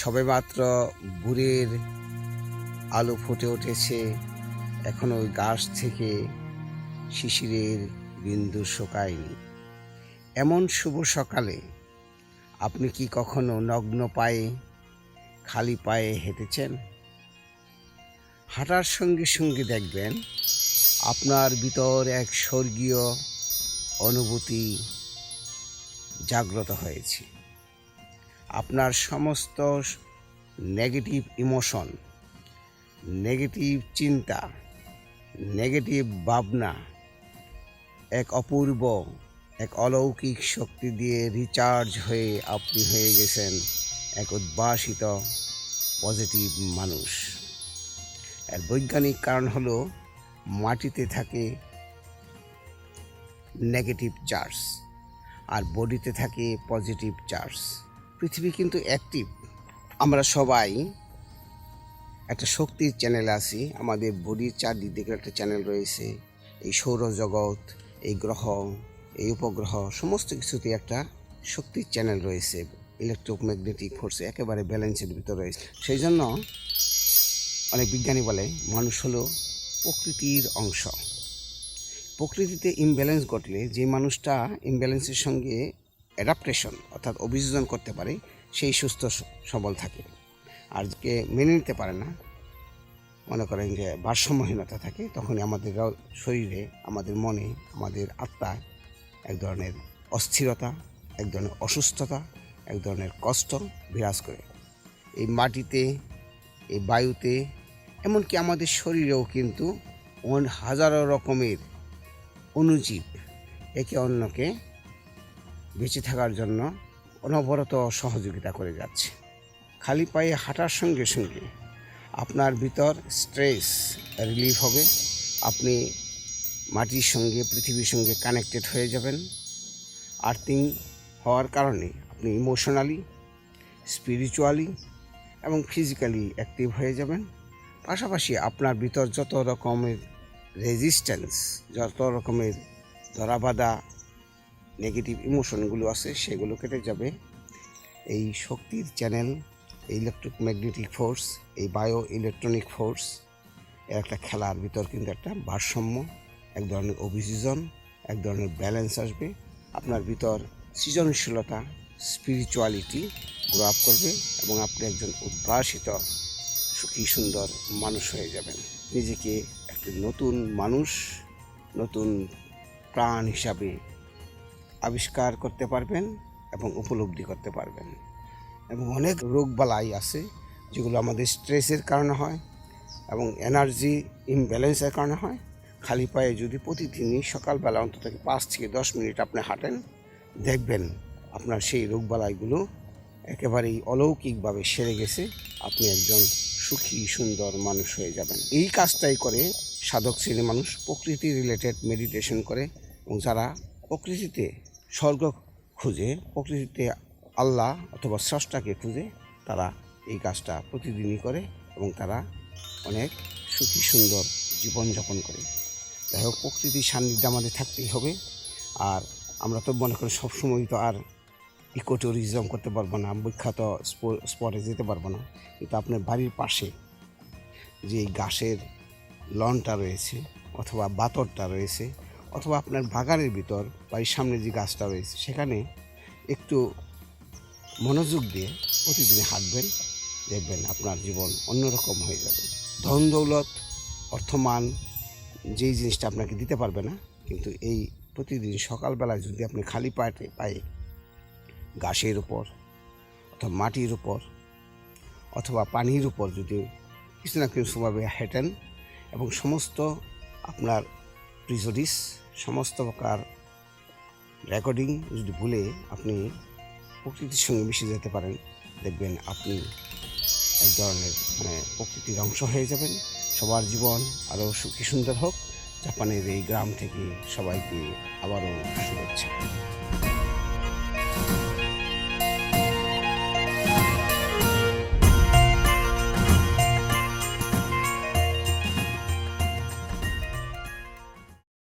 সবেমাত্র ভোরের আলো ফুটে উঠেছে। এখন ওই গাছ থেকে শিশিরের বিন্দু শোকায়নি। এমন শুভ সকালে আপনি কি কখনো নগ্ন পায়ে, খালি পায়ে হেঁটেছেন? হাঁটার সঙ্গে সঙ্গে দেখবেন আপনার ভিতর এক স্বর্গীয় অনুভূতি জাগ্রত হয়েছে। আপনার সমস্ত নেগেটিভ ইমোশন নেগেটিভ চিন্তা নেগেটিভ ভাবনা, এক অপূর্ব, এক অলৌকিক শক্তি দিয়ে রিচার্জ হয়ে আপনি হয়ে গেছেন এক উদ্ভাসিত পজিটিভ মানুষ। এর বৈজ্ঞানিক কারণ হলো মাটিতে থাকে নেগেটিভ চার্জ আর বডিতে থাকে পজিটিভ চার্জ পৃথিবী কিন্তু অ্যাক্টিভ আমরা সবাই একটা শক্তির চ্যানেল আছি। আমাদের বডির চারদিক চারদিকে একটা চ্যানেল রয়েছে। এই সৌরজগৎ, এই গ্রহ, এই উপগ্রহ, সমস্ত কিছুতে একটা শক্তির চ্যানেল রয়েছে। ইলেকট্রোম্যাগনেটিক ফোর্সে একেবারে ব্যালেন্সের ভিতরে রয়েছে। সেই জন্য অনেক বিজ্ঞানী বলে, মানুষ হলো প্রকৃতির অংশ। প্রকৃতিতে ইমব্যালেন্স ঘটলে যে মানুষটা ইমব্যালেন্সের সঙ্গে অ্যাডাপ্টেশন অর্থাৎ অভিযোজন করতে পারে, সেই সুস্থ সবল থাকে। আর যে মেনে নিতে পারে না, মনে করেন যে ভারসাম্যহীনতা থাকে, তখনই আমাদের শরীরে, আমাদের মনে, আমাদের আত্মায় এক ধরনের অস্থিরতা, এক ধরনের অসুস্থতা, এক ধরনের কষ্ট বিরাজ করে। এই মাটিতে, এই বায়ুতে, এমনকি আমাদের শরীরেও কিন্তু হাজারো রকমের অণুজীব একে অন্যকে বেঁচে থাকার জন্য অনবরত সহযোগিতা করে যাচ্ছে। খালি পায়ে হাঁটার সঙ্গে সঙ্গে আপনার ভিতর স্ট্রেস রিলিফ হবে। আপনি মাটির সঙ্গে, পৃথিবীর সঙ্গে কানেক্টেড হয়ে যাবেন। আর্থিং হওয়ার কারণে আপনি ইমোশনালি স্পিরিচুয়ালি এবং ফিজিক্যালি অ্যাক্টিভ হয়ে যাবেন। পাশাপাশি আপনার ভিতর যত রকমের রেজিস্ট্যান্স যত রকমের ধরাবাধা নেগেটিভ ইমোশনগুলো আছে, সেগুলো কেটে যাবে। এই শক্তির চ্যানেল এই ইলেকট্রোম্যাগনেটিক ফোর্স এই বায়ো ইলেকট্রনিক ফোর্স এর একটা খেলার ভিতর কিন্তু একটা ভারসাম্য, এক ধরনের অভিযোজন, এক ধরনের ব্যালেন্স আসবে। আপনার ভিতর সৃজনশীলতা স্পিরিচুয়ালিটি গ্রো আপ করবে এবং আপনি একজন উদ্ভাসিত, সুখী, সুন্দর মানুষ হয়ে যাবেন। নিজেকে একটি নতুন মানুষ, নতুন প্রাণ হিসাবে আবিষ্কার করতে পারবেন এবং উপলব্ধি করতে পারবেন। এবং অনেক রোগবালাই আছে যেগুলো আমাদের স্ট্রেসের কারণে হয় এবং এনার্জি ইমব্যালেন্সের কারণে হয়। খালি পায়ে যদি প্রতিদিনই সকালবেলা অন্তত পাঁচ থেকে দশ মিনিট আপনি হাঁটেন, দেখবেন আপনার সেই রোগবালাইগুলো একেবারেই অলৌকিকভাবে সেরে গেছে। আপনি একজন সুখী, সুন্দর মানুষ হয়ে যাবেন। এই কাজটাই করে সাধক শ্রেণির মানুষ প্রকৃতি রিলেটেড মেডিটেশন করে এবং যারা প্রকৃতিতে স্বর্গ খুঁজে, প্রকৃতিতে আল্লাহ অথবা স্রষ্টাকে খুঁজে তারা এই কাজটা প্রতিদিনই করে এবং তারা অনেক সুখী, সুন্দর জীবনযাপন করে। যাই হোক, প্রকৃতির সান্নিধ্যে আমাদের থাকতেই হবে। আর আমরা তো মনে করি সবসময় তো আর ইকো ট্যুরিজম করতে পারব না, বিখ্যাত স্প- স্পটে যেতে পারব না। কিন্তু আপনার বাড়ির পাশে যে গাছের লনটা রয়েছে অথবা বাতরটা রয়েছে অথবা আপনার বাগানের ভিতর বাড়ির সামনে যে গাছটা রয়েছে, সেখানে একটু মনোযোগ দিয়ে প্রতিদিন হাঁটবেন, দেখবেন আপনার জীবন অন্যরকম হয়ে যাবে। ধন দৌলত, অর্থমান, যেই জিনিসটা আপনাকে দিতে পারবে না, কিন্তু এই প্রতিদিন সকালবেলায় যদি আপনি খালি পায়ে পায়ে ঘাসের উপর অথবা মাটির উপর অথবা পানির উপর যদি কিছু না কিছুভাবে হেঁটেন এবং সমস্ত আপনার প্রিজোডিস সমস্ত প্রকার রেকর্ডিং যদি ভুলে আপনি প্রকৃতির সঙ্গে মিশে যেতে পারেন, দেখবেন আপনি এক ধরনের মানে প্রকৃতির অংশ হয়ে যাবেন। সবার জীবন আরও সুখী সুন্দর হোক। জাপানের এই গ্রাম থেকে সবাইকে আবারও